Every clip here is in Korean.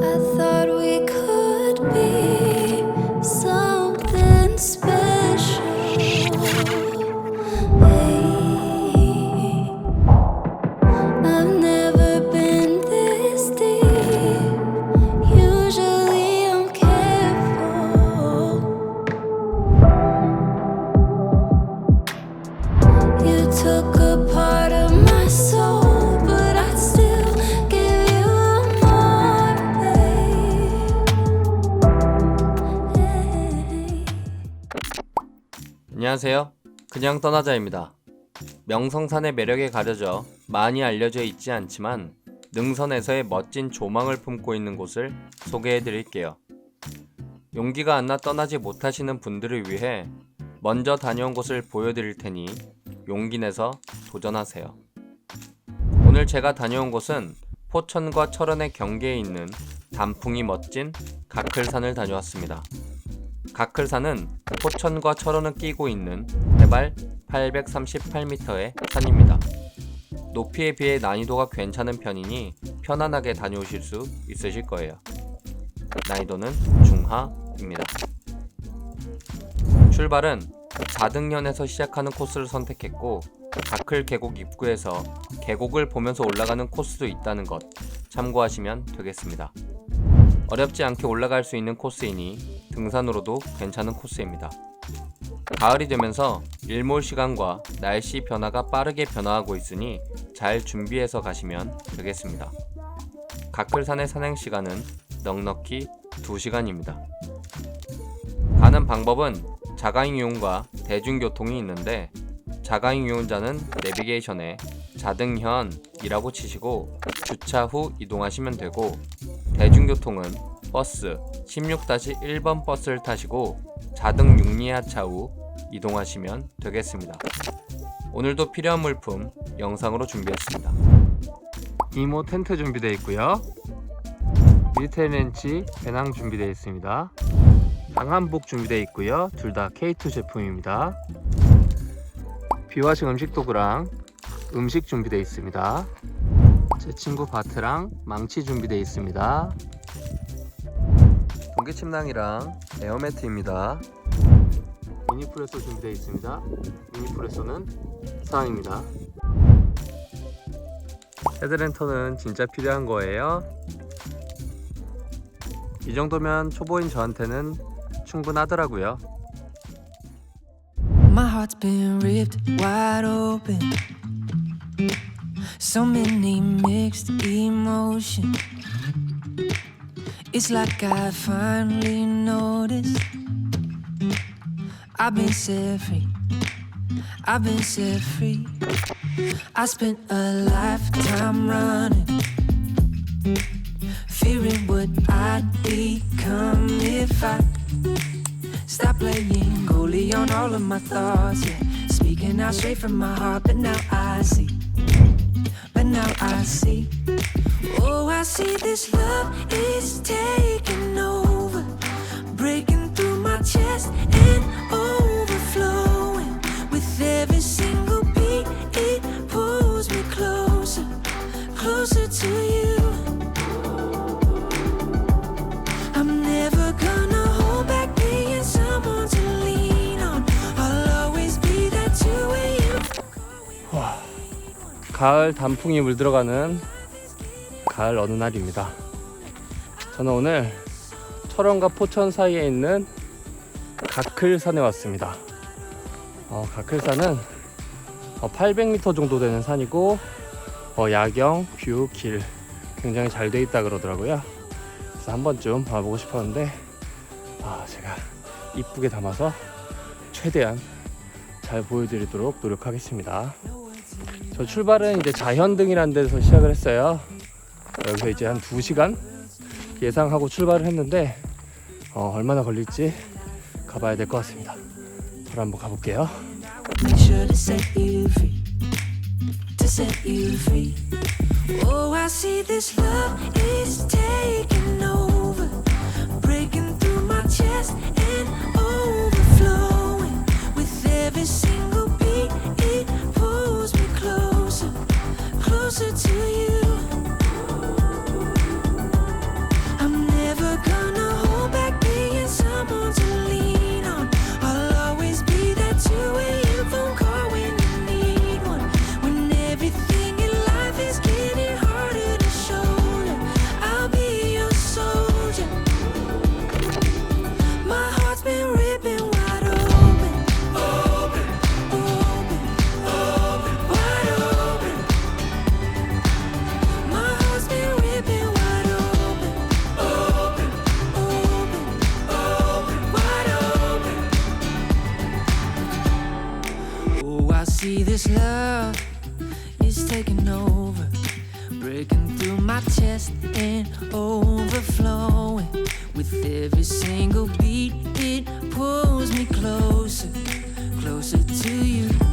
I thought 안녕하세요. 그냥 떠나자입니다. 명성산의 매력에 가려져 많이 알려져 있지 않지만 능선에서의 멋진 조망을 품고 있는 곳을 소개해 드릴게요. 용기가 안 나 떠나지 못하시는 분들을 위해 먼저 다녀온 곳을 보여드릴 테니 용기 내서 도전하세요. 오늘 제가 다녀온 곳은 포천과 철원의 경계에 있는 단풍이 멋진 가클산을 다녀왔습니다. 가클산은 포천과 철원을 끼고 있는 해발 838m의 산입니다. 높이에 비해 난이도가 괜찮은 편이니 편안하게 다녀오실 수 있으실 거예요. 난이도는 중하입니다. 출발은 4등현에서 시작하는 코스를 선택했고 가클 계곡 입구에서 계곡을 보면서 올라가는 코스도 있다는 것 참고하시면 되겠습니다. 어렵지 않게 올라갈 수 있는 코스이니 등산으로도 괜찮은 코스입니다. 가을이 되면서 일몰 시간과 날씨 변화가 빠르게 변화하고 있으니 잘 준비해서 가시면 되겠습니다. 가클산의 산행 시간은 넉넉히 2시간입니다. 가는 방법은 자가용 이용과 대중교통이 있는데 자가용 이용자는 내비게이션에 자등현이라고 치시고 주차 후 이동하시면 되고 대중교통은 버스 16-1번 버스를 타시고 자등 6리하차 후 이동하시면 되겠습니다. 오늘도 필요한 물품 영상으로 준비했습니다. 이모 텐트 준비되어 있고요. 밀테 렌치 배낭 준비되어 있습니다. 방한복 준비되어 있고요. 둘 다 K2 제품입니다. 비화식 음식 도구랑 음식 준비되어 있습니다. 제 친구 바트랑 망치 준비되어 있습니다. 동계 침낭이랑 에어매트입니다. 미니 프레소 준비되어 있습니다. 미니 프레소는 사항입니다. 헤드랜턴은 진짜 필요한 거예요. 이 정도면 초보인 저한테는 충분하더라고요. My heart's been ripped wide open. So many mixed emotions. It's like I finally noticed. I've been set free. I've been set free. I spent a lifetime running. Fearing what I'd become if I Stop playing goalie on all of my thoughts. Yeah, speaking out straight from my heart, but now I see. Now I see. Oh, I see this love is taking over, breaking through my chest and overflowing. With every single beat, it pulls me closer, closer to you. 가을 단풍이 물들어가는 가을 어느 날입니다. 저는 오늘 철원과 포천 사이에 있는 가클산에 왔습니다. 어, 가클산은 800m 정도 되는 산이고 어, 야경, 뷰, 길 굉장히 잘 돼 있다 그러더라고요. 그래서 한 번쯤 와보고 싶었는데 아, 제가 이쁘게 담아서 최대한 잘 보여드리도록 노력하겠습니다. 저 출발은 이제 자현등이라는 데서 시작을 했어요. 여기서 이제 한 2시간 예상하고 출발을 했는데 어, 얼마나 걸릴지 가봐야 될 것 같습니다. 저를 한번 가볼게요. Closer to you. see this love is taking over, breaking through my chest and overflowing. With every single beat, it pulls me closer, closer to you.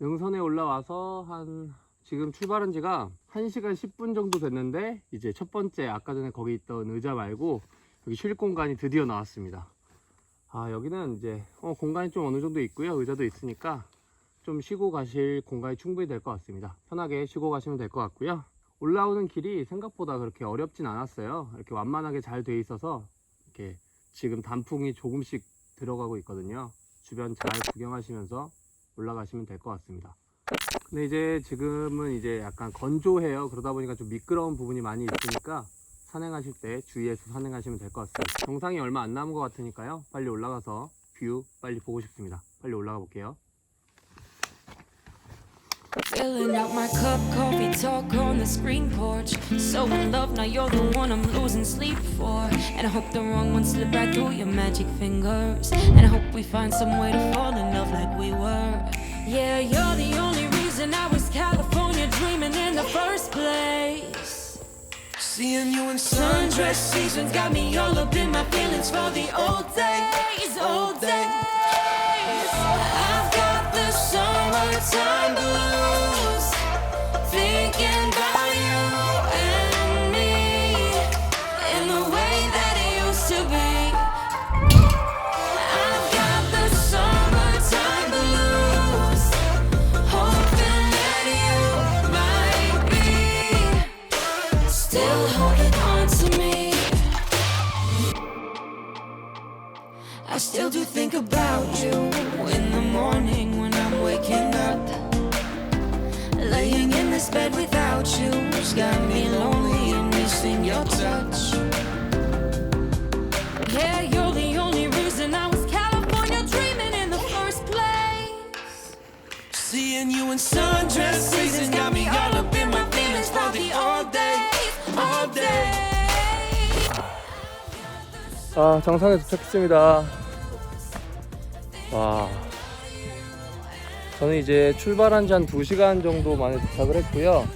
능선에 올라와서 한 지금 출발한 지가 1시간 10분 정도 됐는데 이제 첫 번째 아까 전에 거기 있던 의자 말고 여기 쉴 공간이 드디어 나왔습니다. 아 여기는 이제 어, 공간이 좀 어느 정도 있고요. 의자도 있으니까 좀 쉬고 가실 공간이 충분히 될 것 같습니다. 편하게 쉬고 가시면 될 것 같고요. 올라오는 길이 생각보다 그렇게 어렵진 않았어요. 이렇게 완만하게 잘 돼 있어서 이렇게 지금 단풍이 조금씩 들어가고 있거든요. 주변 잘 구경하시면서 올라가시면 될 것 같습니다. 근데 이제 지금은 이제 약간 건조해요. 그러다 보니까 좀 미끄러운 부분이 많이 있으니까 산행하실 때 주의해서 산행하시면 될 것 같습니다. 정상이 얼마 안 남은 것 같으니까요. 빨리 올라가서 뷰 빨리 보고 싶습니다. 빨리 올라가 볼게요. Filling out my cup, coffee talk on the screen porch. So in love, now you're the one I'm losing sleep for. And I hope the wrong one slip right through your magic fingers. And I hope we find some way to fall in love like we were. Yeah, you're the only reason I was California dreaming in the first place. Seeing you in sundress seasons got me all up in my feelings for the old days, old days. I've got the summertime blues, I still do think about you in the morning when I'm waking up. Laying in this bed without you has got me lonely and missing your touch. Yeah, you're the only reason I was California dreaming in the first place. Seeing you in sundress season got me all up in my feelings for the all day, all day. 아, 정상에 도착했습니다. 와. 저는 이제 출발한 지 한 2시간 정도 만에 도착을 했고요.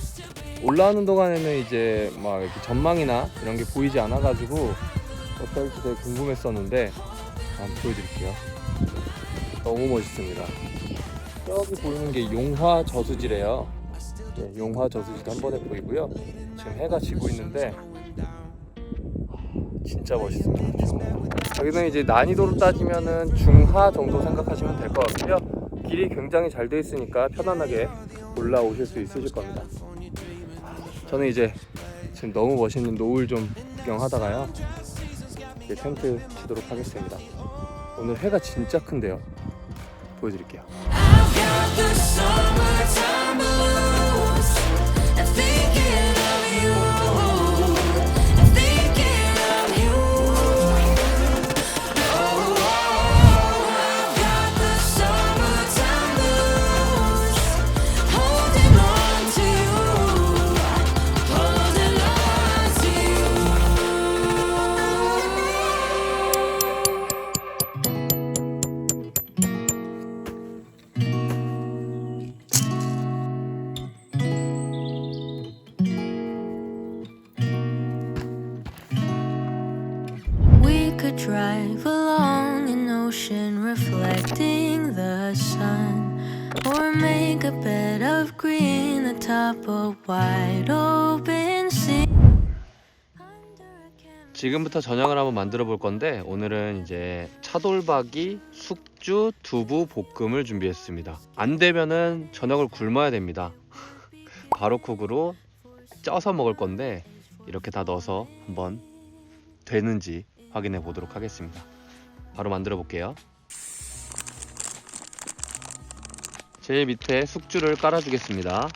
올라오는 동안에는 이제 막 이렇게 전망이나 이런 게 보이지 않아가지고 어떨지 되게 궁금했었는데 한번 보여드릴게요. 너무 멋있습니다. 저기 보이는 게 용화 저수지래요. 네, 용화 저수지도 한 번에 보이고요. 지금 해가 지고 있는데 진짜 멋있습니다. 여기는 이제 난이도로 따지면은 중하 정도 생각하시면 될 것 같고요. 길이 굉장히 잘 돼 있으니까 편안하게 올라오실 수 있으실 겁니다. 저는 이제 지금 너무 멋있는 노을 좀 구경하다가요. 이제 텐트 치도록 하겠습니다. 오늘 해가 진짜 큰데요. 보여드릴게요. Atop a wide open sea. 지금부터 저녁을 한번 만들어 볼 건데 오늘은 이제 차돌박이 숙주 두부 볶음을 준비했습니다. 안 되면은 저녁을 굶어야 됩니다. 바로쿡으로 쪄서 먹을 건데 이렇게 다 넣어서 한번 되는지 확인해 보도록 하겠습니다. 바로 만들어 볼게요. 제일 밑에 숙주를 깔아 주겠습니다.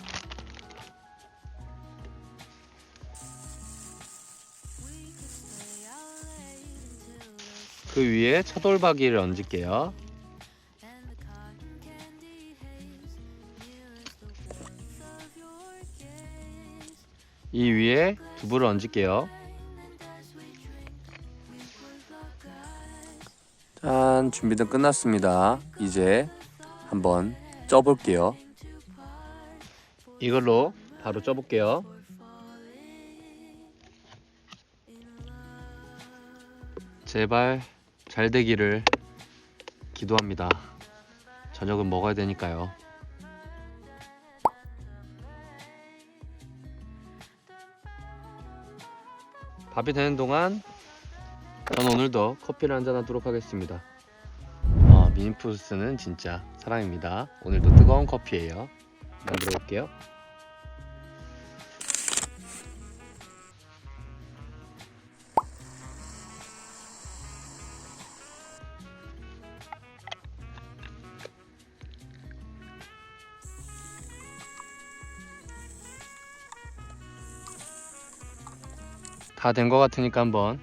그 위에 차돌박이를 얹을게요. 이 위에 두부를 얹을게요. 짠, 준비는 끝났습니다. 이제 한번 쪄볼게요. 이걸로 바로 쪄볼게요. 제발 잘 되기를 기도합니다. 저녁은 먹어야 되니까요. 밥이 되는 동안 전 오늘도 커피를 한잔 하도록 하겠습니다. 어, 미니푸스는 진짜 사랑입니다. 오늘도 뜨거운 커피예요. 만들어 볼게요. 다 된 것 같으니까 한번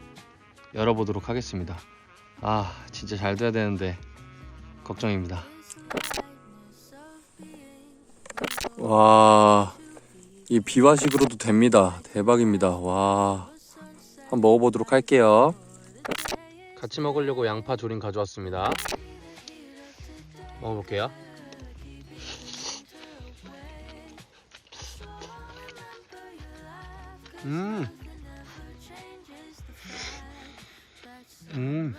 열어보도록 하겠습니다. 아, 진짜 잘 돼야 되는데 걱정입니다. 와, 이 비화식으로도 됩니다. 대박입니다. 와, 한번 먹어보도록 할게요. 같이 먹으려고 양파 조림 가져왔습니다. 먹어볼게요. 음. 음.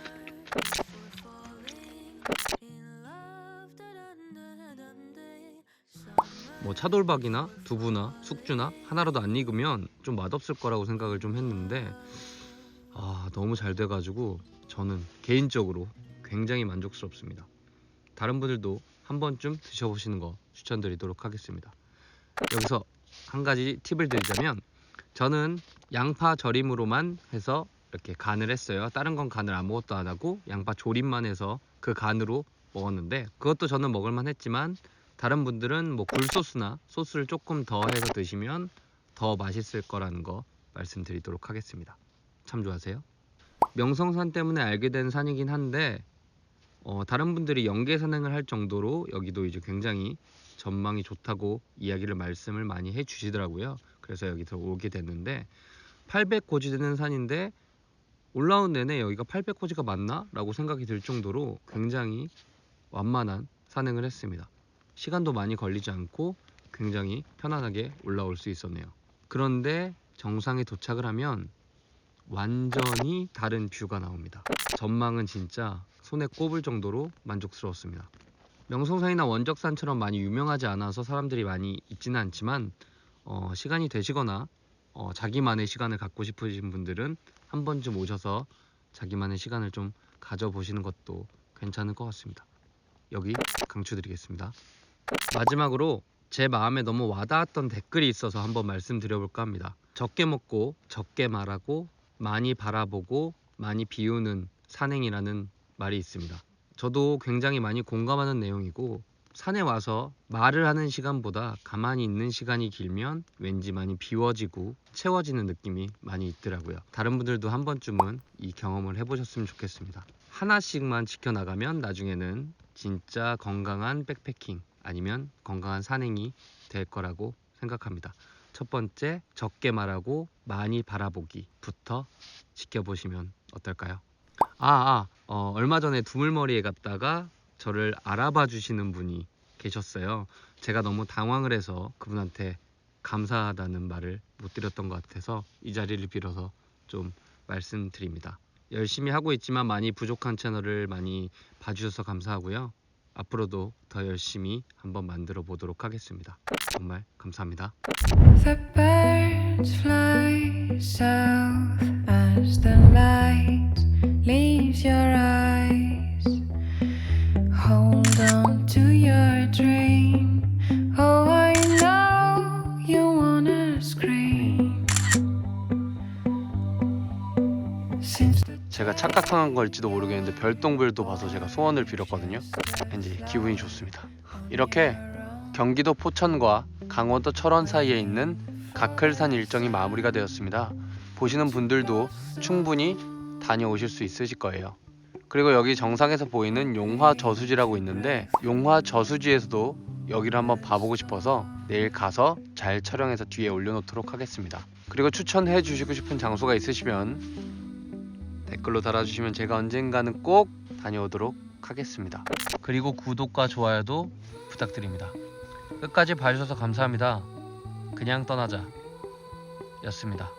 뭐 차돌박이나 두부나 숙주나 하나라도 안 익으면 좀 맛없을 거라고 생각을 좀 했는데 아 너무 잘 돼가지고 저는 개인적으로 굉장히 만족스럽습니다. 다른 분들도 한 번쯤 드셔보시는 거 추천드리도록 하겠습니다. 여기서 한 가지 팁을 드리자면 저는 양파 절임으로만 해서 이렇게 간을 했어요. 다른 건 간을 아무것도 안 하고 양파 조림만 해서 그 간으로 먹었는데 그것도 저는 먹을만 했지만 다른 분들은 뭐 굴소스나 소스를 조금 더 해서 드시면 더 맛있을 거라는 거 말씀드리도록 하겠습니다. 참조하세요. 명성산 때문에 알게 된 산이긴 한데 어, 다른 분들이 연계 산행을 할 정도로 여기도 이제 굉장히 전망이 좋다고 이야기를 말씀을 많이 해주시더라고요. 그래서 여기 들어오게 됐는데 800고지 되는 산인데 올라온 내내 여기가 800고지가 맞나? 라고 생각이 들 정도로 굉장히 완만한 산행을 했습니다. 시간도 많이 걸리지 않고 굉장히 편안하게 올라올 수 있었네요. 그런데 정상에 도착을 하면 완전히 다른 뷰가 나옵니다. 전망은 진짜 손에 꼽을 정도로 만족스러웠습니다. 명성산이나 원적산처럼 많이 유명하지 않아서 사람들이 많이 있지는 않지만 어, 시간이 되시거나 어, 자기만의 시간을 갖고 싶으신 분들은 한 번쯤 오셔서 자기만의 시간을 좀 가져보시는 것도 괜찮을 것 같습니다. 여기 강추드리겠습니다. 마지막으로 제 마음에 너무 와닿았던 댓글이 있어서 한번 말씀드려볼까 합니다. 적게 먹고 적게 말하고 많이 바라보고 많이 비우는 산행이라는 말이 있습니다. 저도 굉장히 많이 공감하는 내용이고 산에 와서 말을 하는 시간보다 가만히 있는 시간이 길면 왠지 많이 비워지고 채워지는 느낌이 많이 있더라고요. 다른 분들도 한 번쯤은 이 경험을 해보셨으면 좋겠습니다. 하나씩만 지켜나가면 나중에는 진짜 건강한 백패킹 아니면 건강한 산행이 될 거라고 생각합니다. 첫 번째, 적게 말하고 많이 바라보기부터 지켜보시면 어떨까요? 아, 아 어, 얼마 전에 두물머리에 갔다가 저를 알아봐 주시는 분이 계셨어요. 제가 너무 당황을 해서 그분한테 감사하다는 말을 못 드렸던 것 같아서 이 자리를 빌어서 좀 말씀드립니다. 열심히 하고 있지만 많이 부족한 채널을 많이 봐주셔서 감사하고요. 앞으로도 더 열심히 한번 만들어 보도록 하겠습니다. 정말 감사합니다. The birds fly south as the light 착각한 걸지도 모르겠는데 별똥별도 봐서 제가 소원을 빌었거든요. 왠지 기분이 좋습니다. 이렇게 경기도 포천과 강원도 철원 사이에 있는 가클산 일정이 마무리가 되었습니다. 보시는 분들도 충분히 다녀오실 수 있으실 거예요. 그리고 여기 정상에서 보이는 용화 저수지라고 있는데 용화 저수지에서도 여기를 한번 봐보고 싶어서 내일 가서 잘 촬영해서 뒤에 올려놓도록 하겠습니다. 그리고 추천해 주시고 싶은 장소가 있으시면 댓글로 달아주시면 제가 언젠가는 꼭 다녀오도록 하겠습니다. 그리고 구독과 좋아요도 부탁드립니다. 끝까지 봐주셔서 감사합니다. 그냥 떠나자 였습니다.